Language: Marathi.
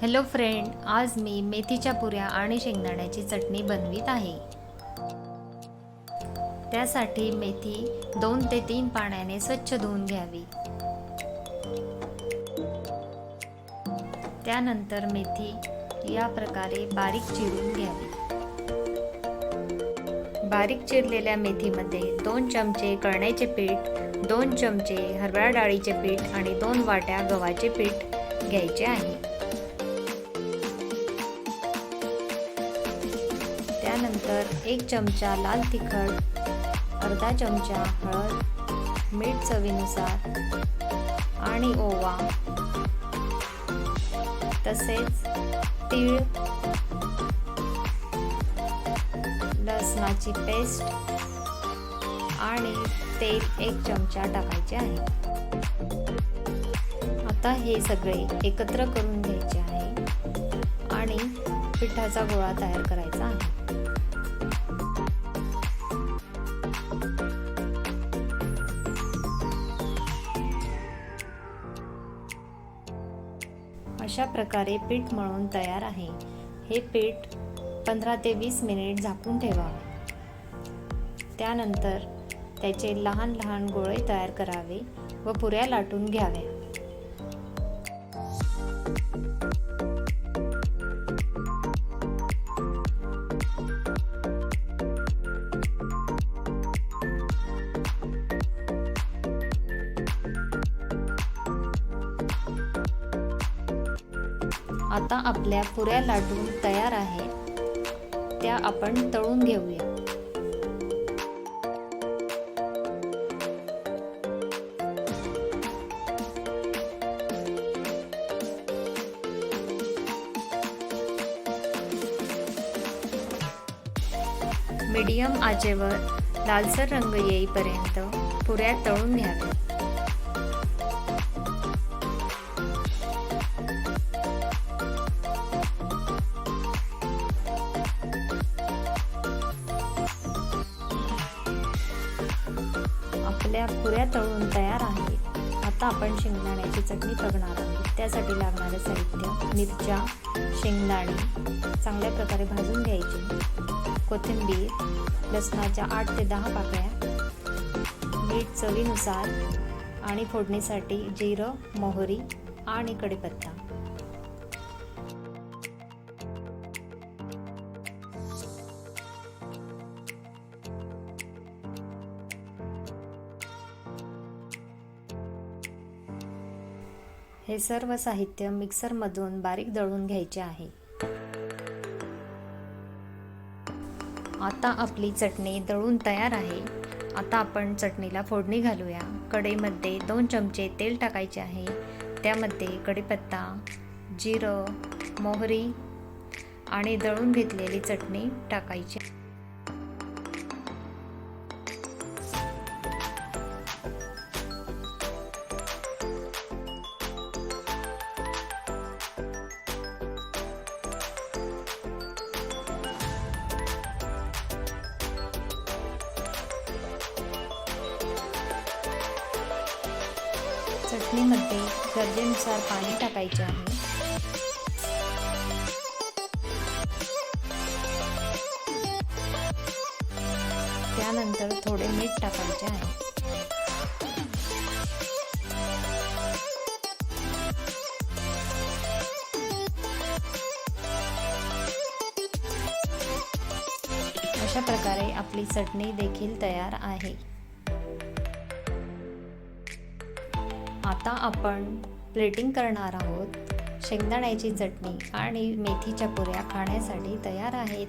हॅलो फ्रेंड आज मी मेथीच्या पुऱ्या आणि शेंगदाण्याची चटणी बनवित आहे. त्यासाठी मेथी दोन ते तीन पाण्याने स्वच्छ धुवून घ्यावी. त्यानंतर मेथी या प्रकारे बारीक चिरून घ्यावी. बारीक चिरलेल्या मेथीमध्ये दोन चमचे कळण्याचे पीठ दोन चमचे हरभरा डाळीचे पीठ आणि दोन वाट्या गव्हाचे पीठ घ्यायचे आहे. त्यानंतर एक चमचा लाल तिखट अर्धा चमचा हळद मीठ चवीनुसार आणि ओवा. तसेच तीळ लसणाची पेस्ट आणि तेल एक चमचा टाकायचे आहे. आता हे सगळे एकत्र करून घ्यायचे आहे आणि पिठाचा गोळा तयार करायचा आहे. अशा प्रकारे पीठ मळून तयार आहे. हे पीठ पंधरा ते वीस मिनिट झाकून ठेवा. त्यानंतर त्याचे लहान लहान गोळे तयार करावे व पुऱ्या लाटून घ्याव्या. आता आपल्या पुऱ्या लाटून तयार आहेत. त्या आपण तळून घेऊया. मीडियम आचेवर लालसर रंग येईपर्यंत पुऱ्या तळून घ्याव्या आपल्या पुऱ्या तळून तयार आहे. आता आपण शेंगदाण्याची चटणी बघणार आहोत. त्यासाठी लागणारे साहित्य मिरच्या शेंगदाणे चांगल्या प्रकारे भाजून घ्यायचे. कोथिंबीर लसणाच्या आठ ते दहा पाकळ्या मीठ चवीनुसार आणि फोडणीसाठी जिरं मोहरी आणि कढीपत्ता. हे सर्व साहित्य मिक्सरमधून बारीक दळून घ्यायचे आहे. आता आपली चटणी दळून तयार आहे. आता आपण चटणीला फोडणी घालूया. कढईमध्ये दोन चमचे तेल टाकायचे आहे. त्यामध्ये कढीपत्ता जिरं मोहरी आणि दळून घेतलेली चटणी टाकायची चटणीमध्ये गरजेनुसार पाणी टाकायचे आहे. त्यानंतर थोडे मीठ टाकायचे आहे. अशा प्रकारे आपली चटणी देखील तयार आहे. आता आपण प्लेटिंग करणार आहोत. शेंगदाण्याची चटणी आणि मेथीच्या पुऱ्या खाण्यासाठी तयार आहेत.